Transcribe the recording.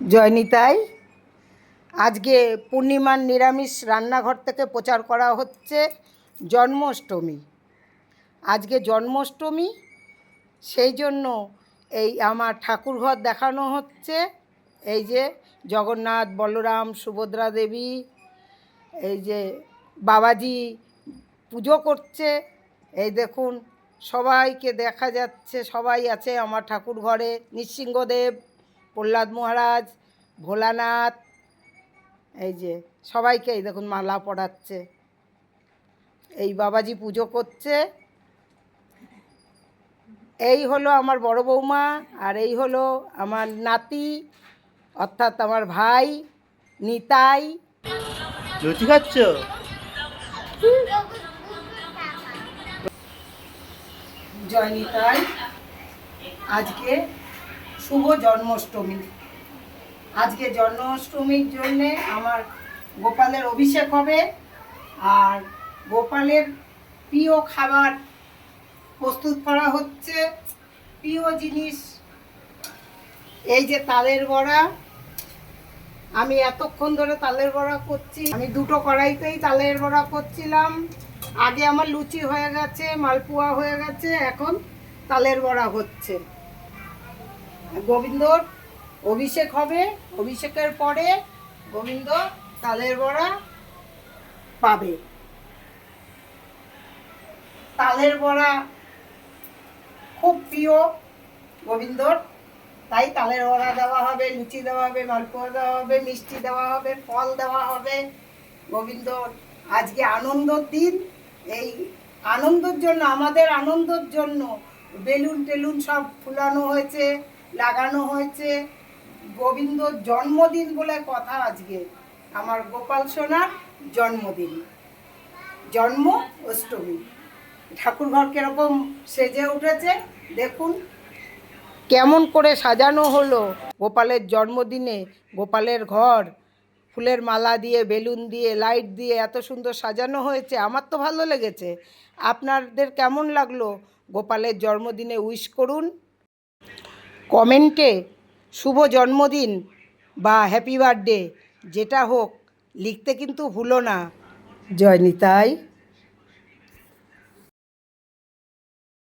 জয়নিতাই, আজকে পূর্ণিমার নিরামিষ রান্নাঘর থেকে প্রচার করা হচ্ছে জন্মাষ্টমী। আজকে জন্মাষ্টমী, সেই জন্য এই আমার ঠাকুরঘর দেখানো হচ্ছে। এই যে জগন্নাথ, বলরাম, সুভদ্রা দেবী, এই যে বাবাজি পুজো করছে। এই দেখুন, সবাইকে দেখা যাচ্ছে, সবাই আছে আমার ঠাকুর ঘরে। নৃসিংহদেব প্রহ্লাদ মহারাজ ভোলানাথ এই যে সবাইকে এই দেখুন মালা পড়াচ্ছে এই বাবাজি পুজো করছে। এই হলো আমার বড় বৌমা আর এই হলো আমার নাতি অর্থাৎ আমার ভাই নিতাই। লুচি খাচ্ছ? জয় নিতাই। আজকে শুভ জন্মাষ্টমী। আজকে জন্মাষ্টমীর জন্যে আমার গোপালের অভিষেক হবে আর গোপালের প্রিয় খাবার প্রস্তুত করা হচ্ছে। প্রিয় জিনিস, এই যে তালের বড়া। আমি এতক্ষণ ধরে তালের বড়া করছি। আমি দুটো কড়াইতেই তালের বড়া করছিলাম। আগে আমার লুচি হয়ে গেছে, মালপোয়া হয়ে গেছে, এখন তালের বড়া হচ্ছে। গোবিন্দর অভিষেক হবে, অভিষেকের পরে গোবিন্দ তালের বড়া পাবে। তালের বড়া খুব প্রিয় গোবিন্দর, তাই তালের বড়া দেওয়া হবে, লুচি দেওয়া হবে, মালপোয়া দেওয়া হবে, মিষ্টি দেওয়া হবে, ফল দেওয়া হবে। গোবিন্দ আজকে আনন্দর দিন। এই আনন্দের জন্য, আমাদের আনন্দের জন্য বেলুন টেলুন সব ফুলানো হয়েছে। লাগানো হয়েছে। গোবিন্দর জন্মদিন বলে কথা আজকে। আমার গোপাল সোনার জন্মদিন। জন্ম অষ্টমী। ঠাকুরঘর কীরকম সেজে উঠেছে, দেখুন। কেমন করে সাজানো হলো গোপালের জন্মদিনে, গোপালের ঘর। ফুলের মালা দিয়ে, বেলুন দিয়ে, লাইট দিয়ে এত সুন্দর সাজানো হয়েছে, আমার তো ভালো লেগেছে। আপনাদের কেমন লাগল গোপালের জন্মদিনে উইশ করুন? কমেন্টে শুভ জন্মদিন বা হ্যাপি বার্থডে যেটা হোক লিখতে কিন্তু ভুলো না। জয় নিতাই।